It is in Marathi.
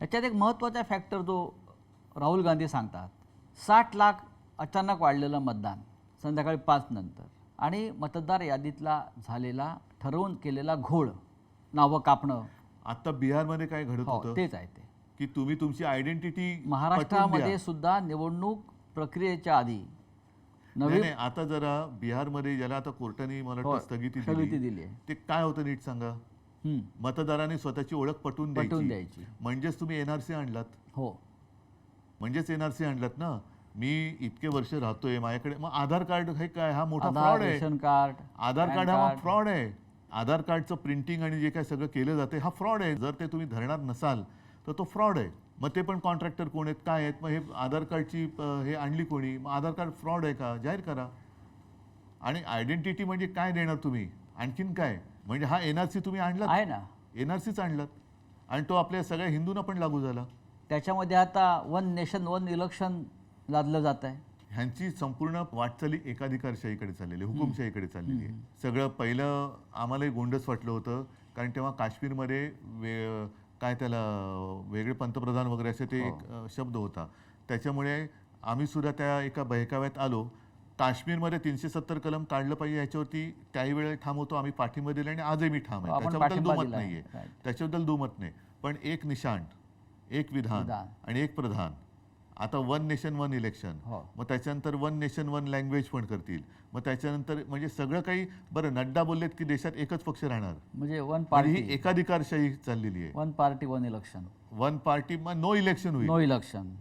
याच्यात एक महत्त्वाचा फॅक्टर जो राहुल गांधी सांगतात साठ लाख अचानक वाढलेलं मतदान संध्याकाळी पाच नंतर आणि मतदार यादीतला झालेला ठरवून केलेला घोळ नावं कापणं. आता बिहारमध्ये काय घडत हो होतं? तेच आहे ते. की तुम्ही तुमची आयडेंटिटी महाराष्ट्रामध्ये सुद्धा निवडणूक प्रक्रियेच्या आधी नवीन आता जरा बिहारमध्ये ज्याला आता कोर्टाने मला हो, स्थगिती दिली. ते काय होतं नीट सांगा? मतदारांनी स्वतःची ओळख पटवून पटवून द्यायची. म्हणजेच तुम्ही एनआरसी आणलात. हो. म्हणजेच एनआरसी आणलात ना? मी इतके वर्ष राहतोय माझ्याकडे मग आधार कार्ड हे काय? हा मोठा फ्रॉड आहे. रेशन कार्ड आधार कार्ड हा. फ्रॉड आहे. आधार कार्डचं प्रिंटिंग आणि जे काय सगळं केलं जाते हा फ्रॉड आहे. जर ते तुम्ही धरणार नसाल तर तो फ्रॉड आहे. मग ते पण कॉन्ट्रॅक्टर कोण आहेत काय आहेत? मग हे आधार कार्डची हे आणली कोणी? मग आधार कार्ड फ्रॉड आहे का? जाहीर करा. आणि आयडेंटिटी म्हणजे काय देणार तुम्ही? आणखीन काय? म्हणजे हा एनआरसी तुम्ही आणलात? आहे ना. एनआरसीच आणलात. आणि तो आपल्या सगळ्या हिंदूंना पण लागू झाला. त्याच्यामध्ये आता वन नेशन वन इलेक्शन लादलं जात आहे. ह्यांची संपूर्ण वाटचाली एकाधिकारशाहीकडे चाललेली आहे हुकुमशाहीकडे चाललेली आहे. सगळं पहिलं आम्हालाही गोंडस वाटलं होतं. कारण तेव्हा काश्मीरमध्ये वे काय त्याला वेगळे पंतप्रधान वगैरे असे ते एक अ, शब्द होता. त्याच्यामुळे आम्ही सुद्धा त्या एका बहकाव्यात आलो. काश्मीरमध्ये तीनशे सत्तर कलम काढलं पाहिजे याच्यावरती त्याही वेळेला ठाम होतो आम्ही पाठिंबा दिला आणि आजही मी ठाम आहे. त्याच्याबद्दल दुमत. नाहीये. त्याच्याबद्दल दुमत नाही. पण एक निशाण एक विधान. आणि एक प्रधान. आता वन नेशन वन इलेक्शन. हो. मग त्याच्यानंतर वन नेशन वन लँग्वेज पण करतील. मग त्याच्यानंतर म्हणजे सगळं काही बरं नड्डा बोललेत की देशात एकच पक्ष राहणार. म्हणजे वन पार्टी ही एकाधिकारशाही चाललेली आहे. One party one election. One party मग नो इलेक्शन होईल. No election.